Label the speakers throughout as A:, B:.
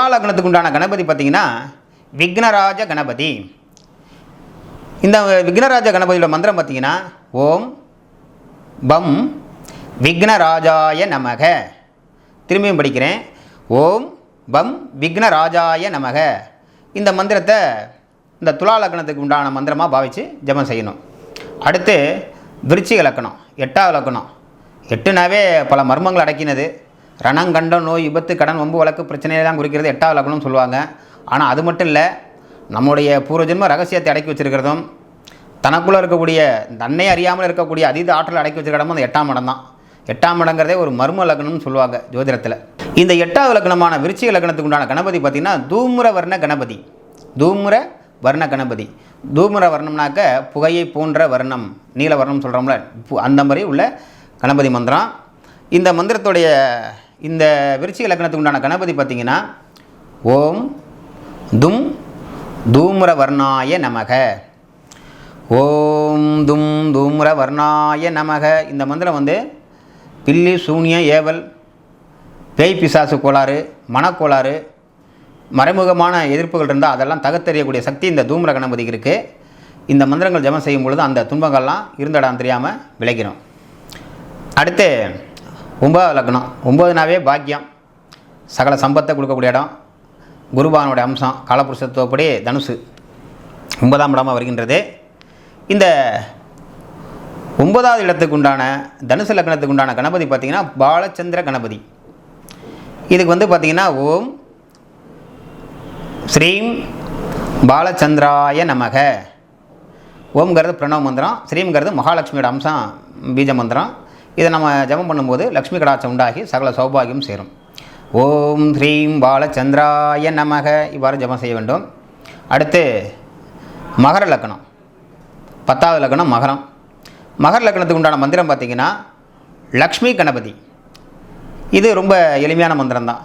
A: துலா லக்னத்துக்கு உண்டான கணபதி பார்த்தீங்கன்னா விக்னராஜ கணபதி. இந்த விக்னராஜ கணபதியோட மந்திரம் பார்த்தீங்கன்னா ஓம் பம் விக்னராஜாய நமக. திரும்பியும் படிக்கிறேன். ஓம் பம் விக்னராஜாய நமக. இந்த மந்திரத்தை இந்த துலா லக்னத்துக்கு உண்டான மந்திரமாக பாவித்து ஜபம் செய்யணும். அடுத்து விருச்சிக லக்கணம் எட்டாவது லக்கணம். எட்டுனாவே பல மர்மங்கள் அடக்கினது. ரணங்கண்ட நோய் விபத்து கடன் வம்பு வழக்கு பிரச்சனையெல்லாம் குறிக்கிறது எட்டாவது லக்னம்னு சொல்லுவாங்க. ஆனால் அது மட்டும் இல்லை நம்முடைய பூர்வஜன்ம ரகசியத்தை அடக்கி வச்சிருக்கிறதும் தனக்குள்ளே இருக்கக்கூடிய தன்னை அறியாமல் இருக்கக்கூடிய அதீத ஆற்றல் அடக்கி வச்சிருக்கடமும் அந்த எட்டாம் இடம் தான். எட்டாம் இடங்கிறதே ஒரு மர்ம லக்னம்னு சொல்லுவாங்க ஜோதிடத்தில். இந்த எட்டாவது லக்னமான விருச்சிக லக்னத்துக்கு உண்டான கணபதி பார்த்திங்கன்னா தூமுர வர்ண கணபதி. தூமுர வர்ண கணபதி. தூமுர வர்ணம்னாக்க புகையை போன்ற வர்ணம் நீல வர்ணம் சொல்கிறோம்ல பு- அந்த மாதிரி உள்ள கணபதி மந்திரம். இந்த மந்திரத்துடைய இந்த விருச்சிக லக்னத்துக்கு உண்டான கணபதி பார்த்திங்கன்னா ஓம் தும் தூம்ர வர்ணாய நமக. ஓம் தும் தூம்ர வர்ணாய நமக. இந்த மந்திரம் வந்து பில்லி சூனியம் ஏவல் பேய் பிசாசு கோளாறு மனக்கோளாறு மறைமுகமான எதிர்ப்புகள் இருந்தால் அதெல்லாம் தகத்தெறியக்கூடிய சக்தி இந்த தூம்ர கணபதிக்கு இருக்குது இந்த மந்திரங்கள் ஜபம் செய்யும் பொழுது அந்த துன்பங்கள்லாம் இருந்தடான்னு தெரியாமல் விளைக்கிறோம் அடுத்து ஒன்பதாவது லக்னம். ஒம்பதுனாவே பாக்கியம். சகல சம்பத்தை கொடுக்கக்கூடிய இடம். குருபானோட அம்சம் காலபுருஷத்துவப்படி தனுசு. ஒன்பதாம் இடமாக வருகின்றது. இந்த ஒன்பதாவது இடத்துக்கு உண்டான தனுசு லக்னத்துக்கு உண்டான கணபதி பார்த்திங்கன்னா பாலச்சந்திர கணபதி. இதுக்கு வந்து பார்த்திங்கன்னா ஓம் ஸ்ரீம் பாலச்சந்திராய நமக. ஓம்ங்கிறது பிரணவ மந்திரம். ஸ்ரீம்ங்கிறது மகாலட்சுமியோட அம்சம் பீஜ மந்திரம். இதை நம்ம ஜெபம் பண்ணும்போது லக்ஷ்மி கடாட்சம் உண்டாகி சகல சௌபாகியம் சேரும். ஓம் ஸ்ரீம் பாலச்சந்திராய நமக. இவ்வாறு ஜபம் செய்ய வேண்டும். அடுத்து மகர லக்னம் பத்தாவது லக்னம் மகரம். மகர லக்னத்துக்கு உண்டான மந்திரம் பார்த்திங்கன்னா லக்ஷ்மி கணபதி. இது ரொம்ப எளிமையான மந்திரம் தான்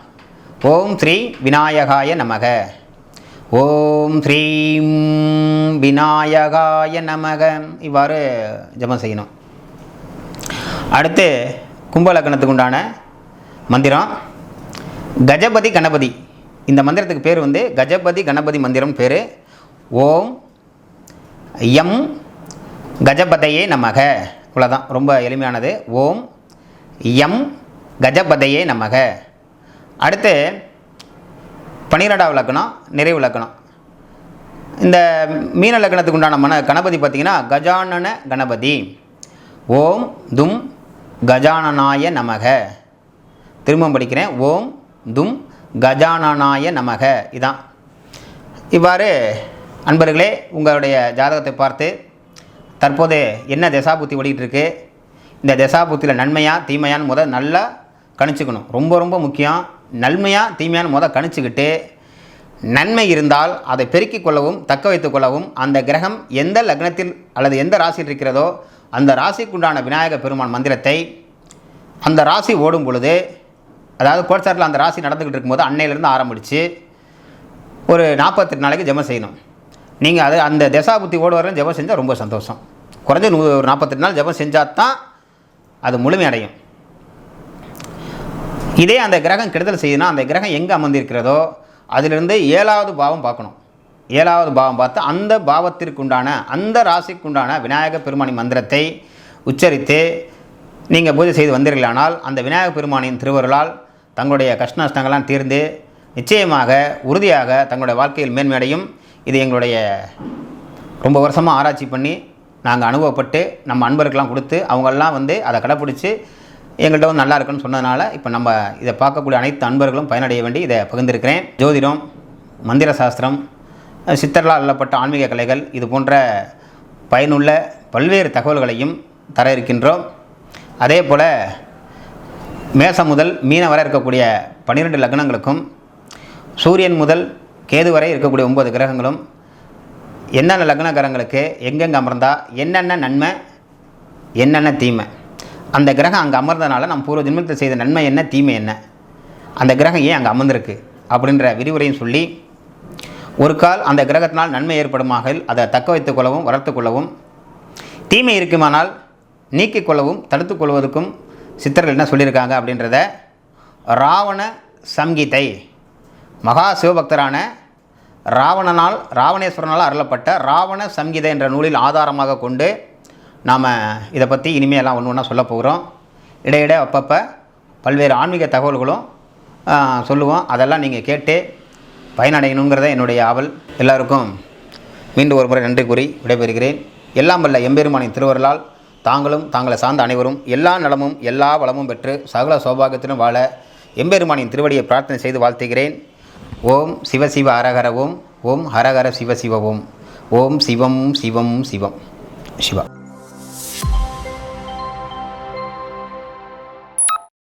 A: ஓம் ஸ்ரீ விநாயகாய நமக. ஓம் ஸ்ரீம் விநாயகாய நமக. இவ்வாறு ஜபம் செய்யணும். அடுத்து கும்பலக்கணத்துக்கு உண்டான மந்திரம் கஜபதி கணபதி. இந்த மந்திரத்துக்கு பேர் வந்து கஜபதி கணபதி மந்திரம் பேர். ஓம் எம் கஜபதையே நமக. இவ்வளோதான் ரொம்ப எளிமையானது. ஓம் எம் கஜபதையே நமக. அடுத்து பன்னிரெண்டாவது லக்கணம் நிறைவு லக்கணம். இந்த மீன லக்கணத்துக்கு உண்டான மன கணபதி பார்த்திங்கன்னா கஜானன கணபதி. ஓம் தும் கஜானனாய நமக. திரும்பவும் படிக்கிறேன். ஓம் தும் கஜானனாய நமக. இதான். இவ்வாறு அன்பர்களே உங்களுடைய ஜாதகத்தை பார்த்து தற்போது என்ன தசாபுத்தி ஓடிக்கிட்டு இருக்கு இந்த தசாபுத்தியில் நன்மையாக தீமையான்னு முத நல்லா கணிச்சுக்கணும். ரொம்ப ரொம்ப முக்கியம். நன்மையாக தீமையான்னு முத கணிச்சுக்கிட்டு நன்மை இருந்தால் அதை பெருக்கிக் கொள்ளவும் தக்க வைத்துக் கொள்ளவும் அந்த கிரகம் எந்த லக்னத்தில் அல்லது எந்த ராசியில் இருக்கிறதோ அந்த ராசிக்குண்டான விநாயக பெருமான் மந்திரத்தை அந்த ராசி ஓடும் பொழுது அதாவது கோட்சாட்டில் அந்த ராசி நடந்துக்கிட்டு இருக்கும்போது அன்னையிலேருந்து ஆரம்பிச்சு ஒரு நாற்பத்தெட்டு நாளைக்கு ஜெபம் செய்யணும். நீங்கள் அது அந்த தசாபுத்தி ஓடு வரையும் ஜெபம் செஞ்சால் ரொம்ப சந்தோஷம். குறைஞ்ச நூ ஒரு நாற்பத்தெட்டு நாள் ஜெபம் செஞ்சால் தான் அது முழுமையடையும். இதே அந்த கிரகம் கெடுதல் செய்யுதுன்னா அந்த கிரகம் எங்கே அமர்ந்திருக்கிறதோ அதிலிருந்து ஏழாவது பாவம் பார்க்கணும். ஏழாவது பாவம் பார்த்து அந்த பாவத்திற்குண்டான அந்த ராசிக்குண்டான விநாயக பெருமானி மந்திரத்தை உச்சரித்து நீங்கள் பூஜை செய்து வந்தீர்களானால் அந்த விநாயக பெருமானின் திருவருளால் தங்களுடைய கஷ்ட நஷ்டங்கள்லாம் தீர்ந்து நிச்சயமாக உறுதியாக தங்களுடைய வாழ்க்கையில் மேன்மையடையும் இது எங்களுடைய ரொம்ப வருஷமாக ஆராய்ச்சி பண்ணி நாங்கள் அனுபவப்பட்டு நம்ம அன்பருக்கெல்லாம் கொடுத்து அவங்கெல்லாம் வந்து அதை கடைப்பிடிச்சி எங்கள்கிட்ட வந்து நல்லா இருக்குன்னு சொன்னதுனால இப்போ நம்ம இதை பார்க்கக்கூடிய அனைத்து அன்பர்களும் பயனடைய வேண்டி இதை பகிர்ந்திருக்கிறேன். ஜோதிடம் மந்திர சாஸ்திரம் சித்தர்களால் அல்லப்பட்ட ஆன்மீக கலைகள் இது போன்ற பயனுள்ள பல்வேறு தகவல்களையும் தர இருக்கின்றோம். அதே போல் மேசம் முதல் மீன வரை இருக்கக்கூடிய பன்னிரெண்டு லக்னங்களுக்கும் சூரியன் முதல் கேது வரை இருக்கக்கூடிய ஒன்பது கிரகங்களும் என்னென்ன லக்ன கிரகங்களுக்கு எங்கெங்கே அமர்ந்தால் என்னென்ன நன்மை என்னென்ன தீமை. அந்த கிரகம் அங்கே அமர்ந்தனால நம்ம பூர்வ ஜென்மத்தில் செய்த நன்மை என்ன தீமை என்ன? அந்த கிரகம் ஏன் அங்கே அமர்ந்திருக்கு? அப்படின்ற விரிவுரையும் சொல்லி ஒரு கால் அந்த கிரகத்தினால் நன்மை ஏற்படுமாக அதை தக்க வைத்துக் கொள்ளவும் வளர்த்து கொள்ளவும் தீமை இருக்குமானால் நீக்கிக் கொள்ளவும் தடுத்து கொள்வதற்கும் சித்தர்கள் என்ன சொல்லியிருக்காங்க அப்படின்றத ராவண சம்கீதை மகா சிவபக்தரான ராவணனால் ராவணேஸ்வரனால் அருளப்பட்ட ராவண சங்கீதை என்ற நூலில் ஆதாரமாக கொண்டு நாம் இதை பற்றி இனிமேலாம் ஒன்று ஒன்றா சொல்ல போகிறோம். இடையிட அப்பப்போ பல்வேறு ஆன்மீக தகவல்களும் சொல்லுவோம். அதெல்லாம் நீங்கள் கேட்டு பயனடையணுங்கிறத என்னுடைய ஆவல். எல்லாருக்கும் மீண்டும் ஒரு முறை நன்றி கூறி விடைபெறுகிறேன். எல்லாம் வல்ல எம்பெருமானின் திருவருளால் தாங்களும் தாங்களை சார்ந்த அனைவரும் எல்லா நலமும் எல்லா வளமும் பெற்று சகல சௌபாகியத்திலும் வாழ எம்பெருமானின் திருவடியை பிரார்த்தனை செய்து வாழ்த்துகிறேன். ஓம் சிவசிவ ஹரஹர ஓம் ஓம் ஹரஹர சிவ ஓம். ஓம் சிவம் சிவம் சிவம். சிவா.